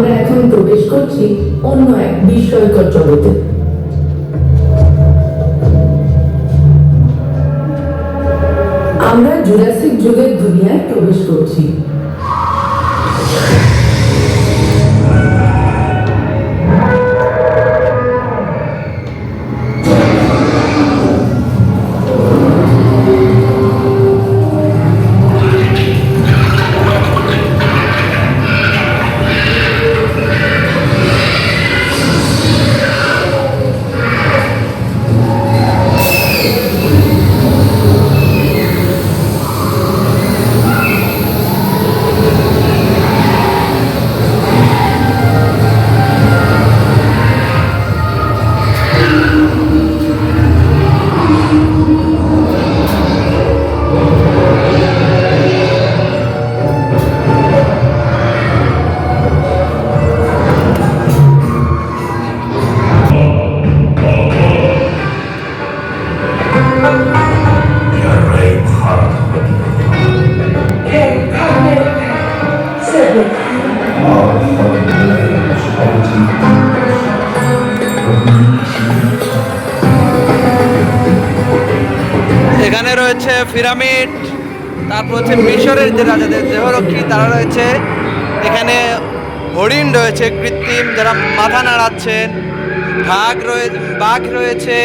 আমরা এখন প্রবেশ করছি অন্য এক বিস্ময়কর জগতে। আমরা জুরাসিক যুগের দুনিয়ায় প্রবেশ করছি। এখানে রয়েছে পিরামিড, তারপর হচ্ছে মিশরের যে রাজাদের দেহরক্ষী, তারা রয়েছে। এখানে হরিণ রয়েছে, কৃত্রিম, যারা মাথা নাড়াচ্ছেন। বাঘ রয়েছে বাঘ রয়েছে,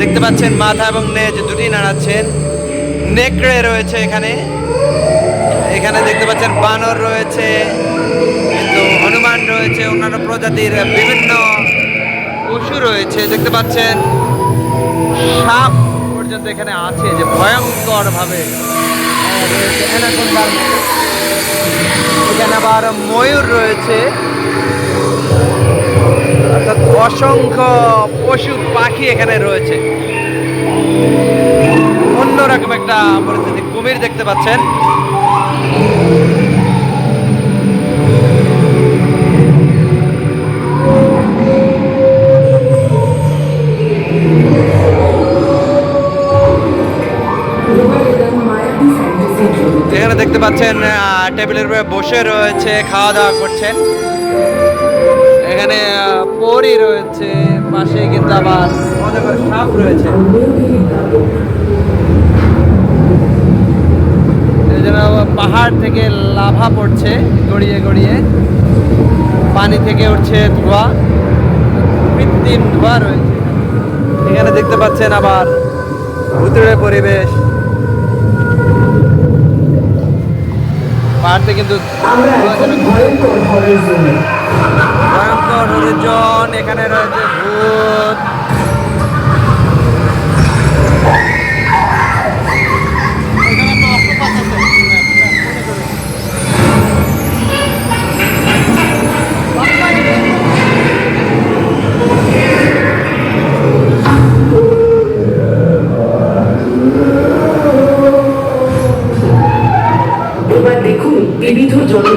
দেখতে পাচ্ছেন মাথা এবং নেজ দুটি নাড়াচ্ছেন। নেকড়ে রয়েছে এখানে। এখানে দেখতে পাচ্ছেন বানর রয়েছে হনুমান রয়েছে, অন্যান্য প্রজাতির বিভিন্ন রয়েছে, দেখতে পাচ্ছেন, সাপ পর্যন্ত এখানে আছে, যে ভয়ঙ্কর ভাবে এখানে আবার ময়ূর রয়েছে। অর্থাৎ অসংখ্য পশু পাখি এখানে রয়েছে। অন্যরকম একটা পরিস্থিতি কুমির দেখতে পাচ্ছেন। পাচ্ছেন আহ, টেবিলের উপরে বসে রয়েছে খাওয়া দাওয়া করছেন। এখানে পরী রয়েছে পাশে কিন্তু আবার মজা করে সাপ রয়েছে। পাহাড় থেকে লাভা পড়ছে গড়িয়ে গড়িয়ে। পানি থেকে উঠছে ধোঁয়া কৃত্রিম ধোঁয়া রয়েছে। এখানে দেখতে পাচ্ছেন আবার ভুতুড়ে পরিবেশ। পাহাড়তে কিন্তু ভয়ঙ্কর জন এখানে রয়েছে ভূত।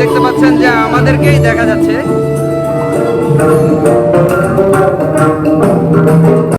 দেখতে পাচ্ছেন যে আমাদেরকেই দেখা যাচ্ছে।